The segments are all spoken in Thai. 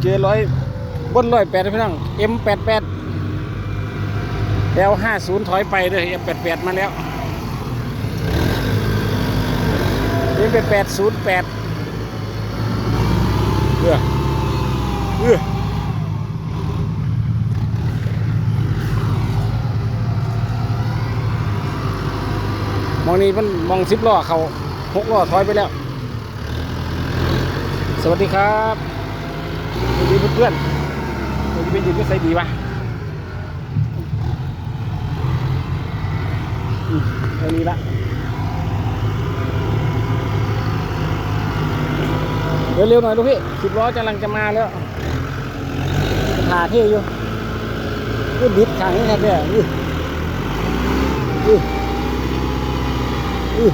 เจร้อยบนร้อยแปดพี่น้อง M แปดแปด L ห้าศูนย์ถอยไปเลย M แปดแปดมาแล้ว M แปดแปดศูนย์แปดเออเออมองนี้มันมองสิบล้อเขา หกล้อถอยไปแล้ว สวัสดีครับสวัสดีเพื่อนๆวันนี้เป็นยืนก็ใส่ดีวะอืมเท่านี้ละเร็วๆหน่อยลูกพี่สิบล้อกำลังจะมาแล้วผ่าเท่อยู่ก็บิดขังแค่เนี่ยอื้ออืออือ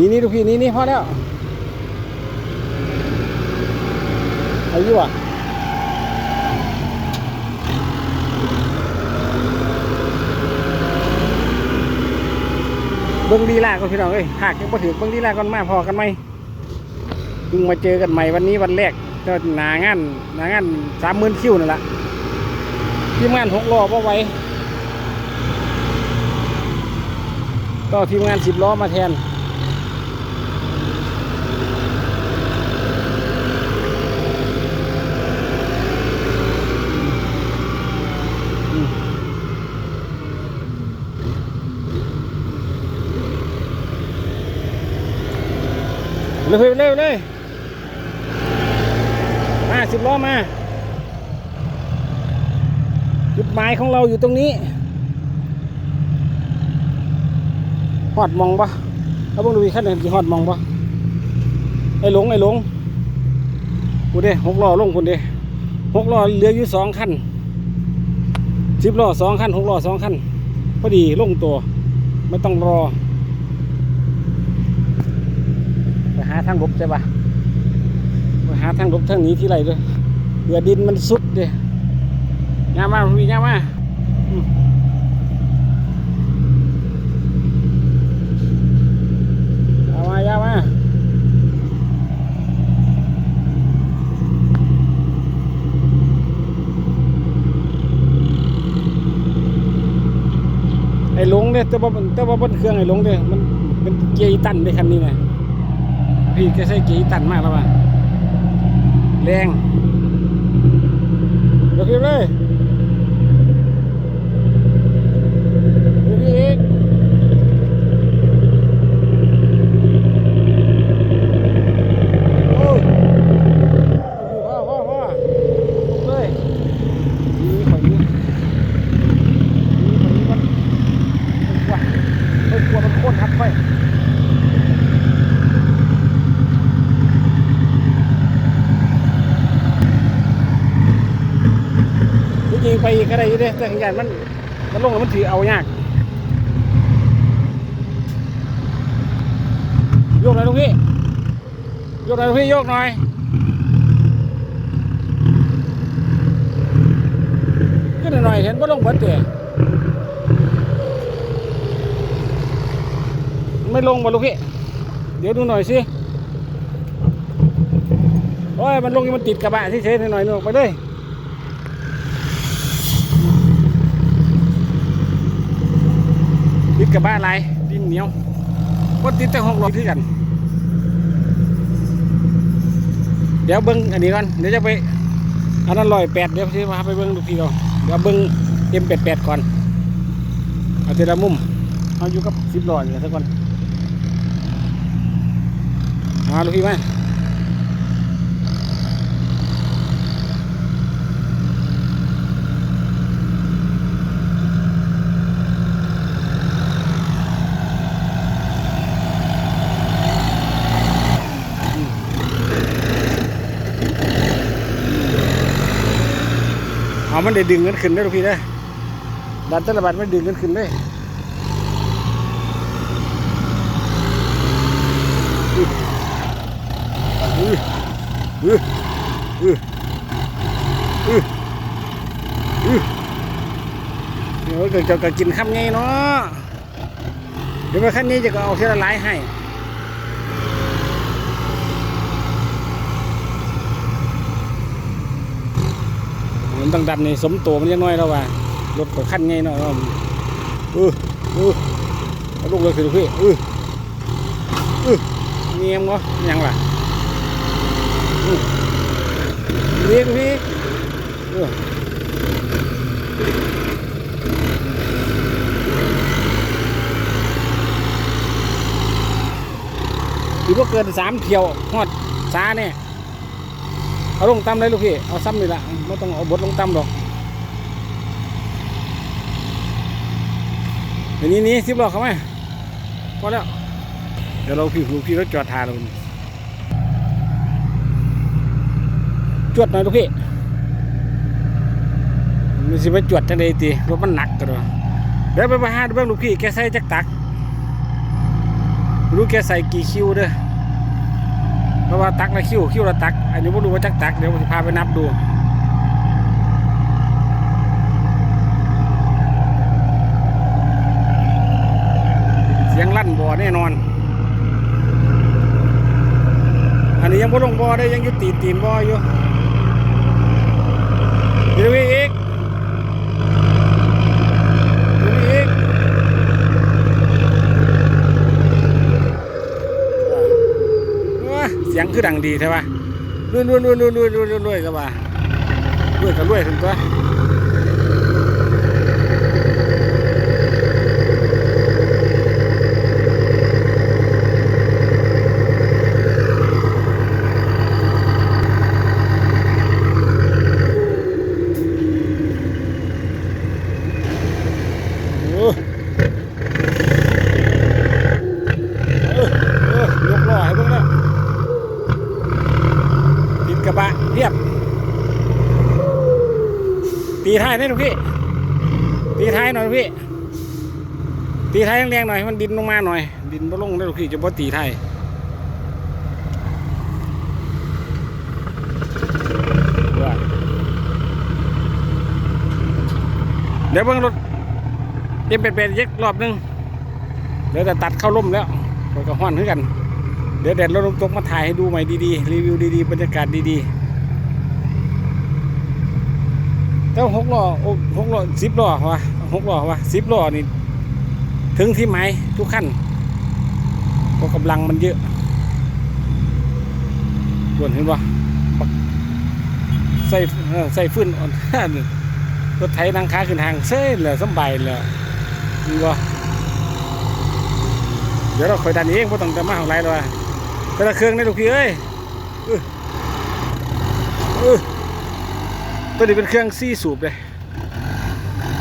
นี่นี่ลูกพี่นี่นี่พอแล้วอายุอะเบิ้งดีลาก่อนพี่น้องเอ้ยหากยังบ่ถือเบิ้งดีลาก่อนมาพอกันไหมเพิ่งมาเจอกันใหม่วันนี้วันแรกก็หนางานหนางานสามหมื่นคิวนั่นแหละทีมงานหกล้อบ่ไว้ก็ทีมงานสิบล้อมาแทน เร็วเร็วเลยมาสิบล้อมา จุดหมายของเราอยู่ตรงนี้หอดมองปะเอาเบิ่งดูอีกขั้นหนกี่หอดมองปะไอ้หลงไอ้หลงกูเด้หกล้อลงคุณเด้หกล้อเหลืออยู่สองคันสิบล้อสองคันหกล้อสองคันพอดีลงตัว ไม่ต้องรอไปหาทางลบใช่ปะไปหาทางลบทางนี้ที่ไรด้วยเบื่อดินมันสุดเด้ ยามาพี่ยามาอืมยามายามาไอ้หลงเนี่ยแต่ว่าแต่ว่าบนเครื่องไอ้หลงเนี่ยมันเป็นเกียร์ตันในคันนี้นะพี่แกใช้กี่ตันมากแล้วว่ะแรงยกขึ้นเลยกอีกโอ้ยพ่อพ่อพ่อเลยนี่ข่อยนี่นี่ข่อยนี่มันมันกลัวมันกลัวมันโคตรทับไป จริงไปอีกก็ได้อยู่เด้แต่ขยันมันมันลงแล้วมันถือเอายากโยกหน่อยลูกพี่โยกหน่อยลูกพี่โยกหน่อยขึ้นหน่อยเห็นว่าลงเบิดเตะ ไม่ลงบ่ลูกพี่ เดี๋ยวดูหน่อยสิ โอ้ย มันลงมันติดกระบะเฉยหน่อยๆนึงไปเลยติดกับบ้านอะไรดินเหนียวก็ติดแต่หกล้อคือกัน เดี๋ยวเบิ้งอันนี้ก่อน เดี๋ยวจะไปอันนั้นลอยแปดเดี๋ยวซื้อมาไปเบิ้งดูพี่เราเดี๋ยวเบิ้งเอ็มแปดแปดก่อน เอาเทีละมุมเอาอยู่กับสิบล้อนี่สักก่อน มาดูพี่มาเอามันได้ดึงกันขึ้นได้ดูพี่ได้ดันแตละบัดมันดึงกันขึ้นได้อื้อ อื้ออื้ออื้ออื้อเดี๋ยวเกิดจะกินข้ามไงเนาะเดี๋ยวมาขั้นนี้จะก็เอาเทละหลายให้มันต้องดันในสมตัวมันยังน้อยแล้วว่ารถก็ขั้นไงเนาะเออเออลูกเลยสิลูกพี่เออเออเงียบวะยังล่ะ เรียกพี่เออที่พวกเกินสามเที่ยวหอดช้าเนี่ยเอาลงต่ำเลยลูกพี่ เอาซ้ำนี่ละไม่ต้องเอาบดลงต่ำหรอกเดี๋ยวนี้นี้สิบล้อเข้ามพอแล้ว เดี๋ยวเราพี่ลูกพี่รถจอดทาเราจ วดหน่อยลูกพี่มันสิไปจวดจังไดตีรถมันหนักกันเลยเดี๋ยวไปไปหาดูบ้างลูกพี่แกใส่จักตักรู้แกใส่กี่คิวเด้อเพราะว่าตักละคิวคิวละตัก อันนี้ไม่รู้ว่าจักตักเดี๋ยวผมจะพาไปนับดูเสียงลั่นบ่อแน่นอน อันนี้ยังบ่ลงบ่อได้ยังอยู่ตีตีนบ่ออยู่ือดังดีใช่ป่ะรวยรวยรวยรวยรวยรวยรวยก็ว่า รวยก็รวยถึงตัว ตีท้ายได้หนูพี่ ตีท้ายหน่อยลูกพี่ ตีท้ายแรงๆหน่อยให้มันดินลงมาหน่อย ดินบ่ลงได้หรอกพี่จะบ่ตีท้ายเดี๋ยวเบิ่งรถเอ็มเป็ดเป็ดเย็กรอบหนึง เดี๋ยวจะตัดเข้าร่มแล้วเราก็ห้อนขึ้นกัน เดี๋ยวแดดลดลงตกมาถ่ายให้ดูใหม่ดีๆ รีวิวดีๆ บรรยากาศดีๆ แต่ว่าหกล้อหกล้อสิบล้อวะหกล้อวะสิบล้อนี่ถึงที่ไหมทุกขั้นเพราะกำลังมันเยอะส่วนเห็นปะใส่ใส่ฟื้นอ่อนรถไถนางค้าขึ้นทางเซ่เลยสบายเลยนี่วะเดี๋ยวเราคอยดันเองเพราะต้องแต่มาของไรเลยแต่ละเครื่องนี่ลูกพี่เอ้ยอื้ออ ตัวนี้เป็นเครื่องซี่สูบเลย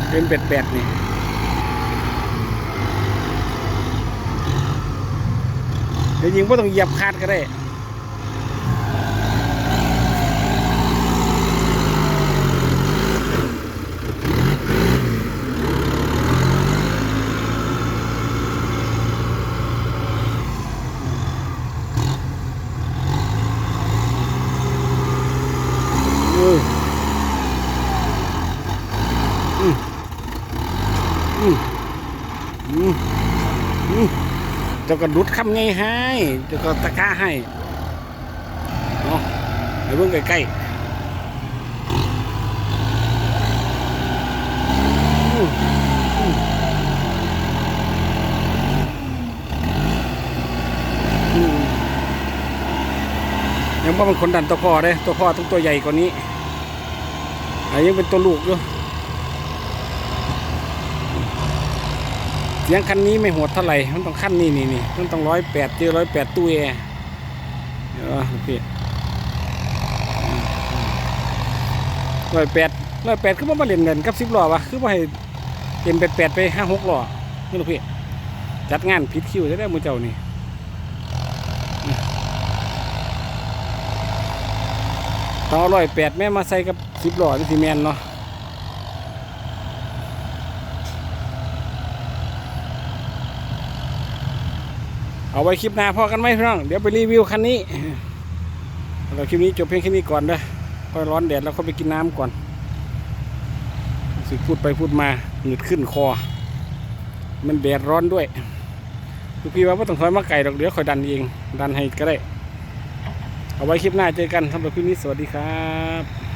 เป็นแปดแปดนี่เดี๋ยวยิงไม่ต้องเหยียบคาดก็ได้ อืมอืมอืมอืมอืมเจ้าก็ดุดคำไงให้เจ้าก็ตะก้าให้เนาะเดี๋ยวเบิ่งใกล้ๆยังว่ามันคนดันตัวพ่อเด้ตัวพ่อต้องตัวใหญ่กว่านี้อันยังเป็นตัวลูกอยู่ สียงคันนี้ไม่หดเท่าไหร่ มันต้องขั้นนี้นี่นี่มันต้องร้อยแปดเจอร้อยแปดตู้แอร์เดี๋ยวโอร้อยแปดร้อยแปดคือว่ามาเล่นเงินกับสิบล้อวะคือว่าให้เต็มแปดแปดไปห้าหกล้อนี่ลูกพี่จัดงานผิดคิวได้ได้มือเจ้านี่ต้องเอร้อยแปดแม่มาใส่กับสิบล้อนี่แมนเนาะ เอาไว้คลิปหน้าพอกันไหมพี่น้อง เดี๋ยวไปรีวิวคันนี้เราคลิปนี้จบเพียงแค่นี้ก่อนเด้อค่อยร้อนแดดแล้วก็ไปกินน้ำก่อนสึกพูดไปพูดมาหงึดขึ้นคอ มันแดดร้อนด้วยลูกพี่ว่าไม่ต้องถอยมาไก่ดอกเดี๋ยวคอยดันเอง ดันให้ก็ได้ เอาไว้คลิปหน้าเจอกันสำหรับคลิปนี้สวัสดีครับ